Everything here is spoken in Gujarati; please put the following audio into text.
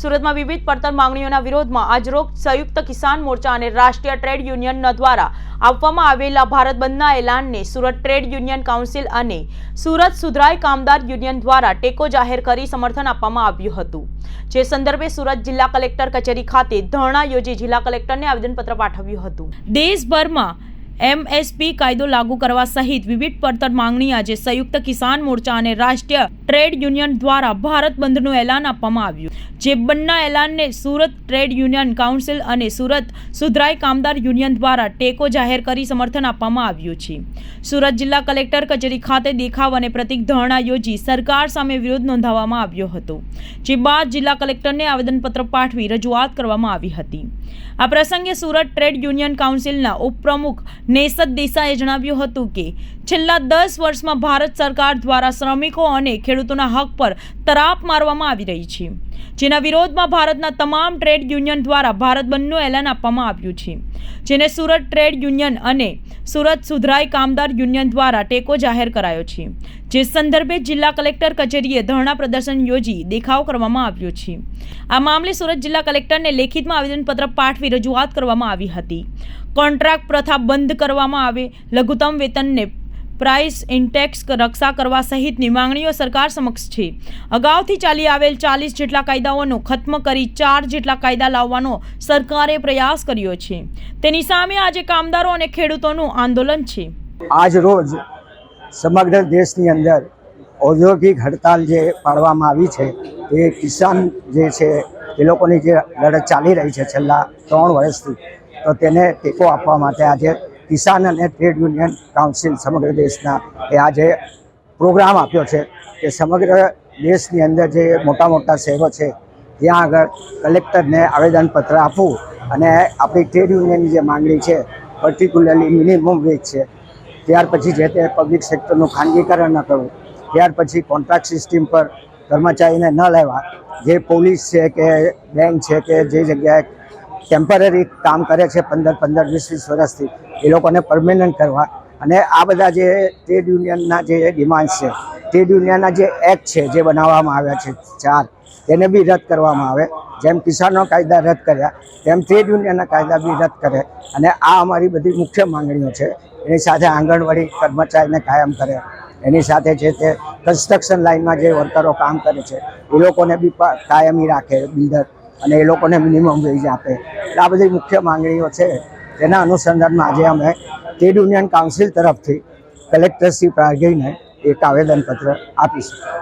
સુરતમાં વિવિધ પડતર માંગણીઓના વિરોધમાં આજરોજ સંયુક્ત કિસાન મોરચા અને રાષ્ટ્રીય ટ્રેડ યુનિયન દ્વારા આપવામાં આવેલા ભારત બંધના એલાનને સુરત ટ્રેડ યુનિયન કાઉન્સિલ અને સુરત સુધરાઈ કામદાર યુનિયન દ્વારા ટેકો જાહેર કરી સમર્થન આપવામાં આવ્યું હતું. જે સંદર્ભે સુરત જિલ્લા કલેક્ટર કચેરી ખાતે ધરણા યોજી જિલ્લા કલેક્ટરને આવેદનપત્ર પાઠવ્યું હતું. દેશભરમાં એમએસપી કાયદો લાગુ કરવા સહિત વિવિધ પડતર માંગણી આજે સંયુક્ત કિસાન મોરચા અને રાષ્ટ્રીય ટ્રેડ યુનિયન દ્વારા ભારત બંધનું એલાન આપવામાં આવ્યું. જે બંને એલાનને સુરત ટ્રેડ યુનિયન કાઉન્સિલ અને સુરત સુધરાઈ કામદાર યુનિયન દ્વારા ટેકો જાહેર કરી સમર્થન આપવામાં આવ્યું છે. સુરત જિલ્લા કલેક્ટર કચેરી ખાતે દેખાવ અને પ્રતિક ધરણા યોજી સરકાર સામે વિરોધ નોંધાવવામાં આવ્યો હતો, જે બાદ જિલ્લા કલેક્ટરને આવેદનપત્ર પાઠવી રજૂઆત કરવામાં આવી હતી. આ પ્રસંગે સુરત ટ્રેડ યુનિયન કાઉન્સિલના ઉપપ્રમુખ નેસદ દેસાઈએ જણાવ્યું હતું કે, છેલ્લા દસ વર્ષમાં ભારત સરકાર દ્વારા શ્રમિકો અને ખેડૂતોના હક પર તરાપ મારવામાં આવી રહી છે. જેના વિરોધમાં ભારતના તમામ ટ્રેડ યુનિયન દ્વારા ભારત બંધનું એલાન આપવામાં આવ્યું છે. જેને સુરત ટ્રેડ યુનિયન અને સુરત સુધરાઈ કામદાર યુનિયન દ્વારા ટેકો જાહેર કરાયો છે. જે સંદર્ભે જિલ્લા કલેક્ટર કચેરીએ ધરણા પ્રદર્શન યોજી દેખાવ કરવામાં આવ્યો છે. આ મામલે સુરત જિલ્લા કલેક્ટરને લેખિતમાં આવેદનપત્ર પાઠવી રજૂઆત કરવામાં આવી હતી. કોન્ટ્રાક્ટ પ્રથા બંધ કરવામાં આવે, લઘુત્તમ વેતનને પ્રાઇસ ઇન્ટેક્સ રક્ષા કરવા સહિતની માંગણીઓ સરકાર સમક્ષ છે. અગાઉથી ચાલી આવેલ ચાલીસ જેટલા કાયદાઓનો ખત્મ કરી ચાર જેટલા કાયદા લાવવાનો સરકારે પ્રયાસ કર્યો છે. તેની સામે આજે કામદારો અને ખેડૂતોનું આંદોલન છે. આજ રોજ સમગ્ર દેશની અંદર ઔદ્યોગિક હડતાલ જે પાડવામાં આવી છે એ કિસાન જે છે, એ લોકોની જે લડત ચાલી રહી છે છેલ્લા ત્રણ વર્ષથી, તો તેને ટેકો આપવા માટે આજે કિસાન અને ટ્રેડ યુનિયન કાઉન્સિલ સમગ્ર દેશના એ આજે પ્રોગ્રામ આપ્યો છે કે સમગ્ર દેશની અંદર જે મોટા મોટા શહેરો છે, ત્યાં આગળ કલેક્ટરને આવેદનપત્ર આપવું અને આપણી ટ્રેડ યુનિયનની જે માંગણી છે પર્ટિક્યુલરલી મિનિમમ વેજ છે, ત્યાર પછી જે તે પબ્લિક સેક્ટરનું ખાનગીકરણ ન કરવું, ત્યાર પછી કોન્ટ્રાક્ટ સિસ્ટમ પર કર્મચારીને ન લેવા, જે પોલીસ છે કે બેંક છે કે જે જગ્યાએ ટેમ્પરરી કામ કરે છે પંદર પંદર, વીસ વીસ વર્ષથી. એ લોકોને પરમેનન્ટ કરવા. અને આ બધા જે ટ્રેડ યુનિયનના જે ડિમાન્ડ છે ટ્રેડ યુનિયનના જે એક્ટ છે, જે બનાવવામાં આવ્યા છે, ચાર, તેને બી રદ કરવામાં આવે. જેમ કિસાનો કાયદા રદ કર્યા, તેમ ટ્રેડ યુનિયનના કાયદા બી રદ કરે. અને આ અમારી બધી મુખ્ય માંગણીઓ છે. એની સાથે આંગણવાડી કર્મચારીને કાયમ કરે. એની સાથે છે તે કન્સ્ટ્રક્શન લાઇનમાં જે વર્કરો કામ કરે છે, એ લોકોને બી કાયમી રાખે બિલ્ડર અને એ લોકોને મિનિમમ વેજ આપે. આ બધી મુખ્ય માંગણીઓ છે. તેના અનુસંધાનમાં આજે અમે ટ્રેડ યુનિયન કાઉન્સિલ તરફથી કલેક્ટરશ્રી શ્રી પ્રાગઈને એક આવેદનપત્ર આપીશું.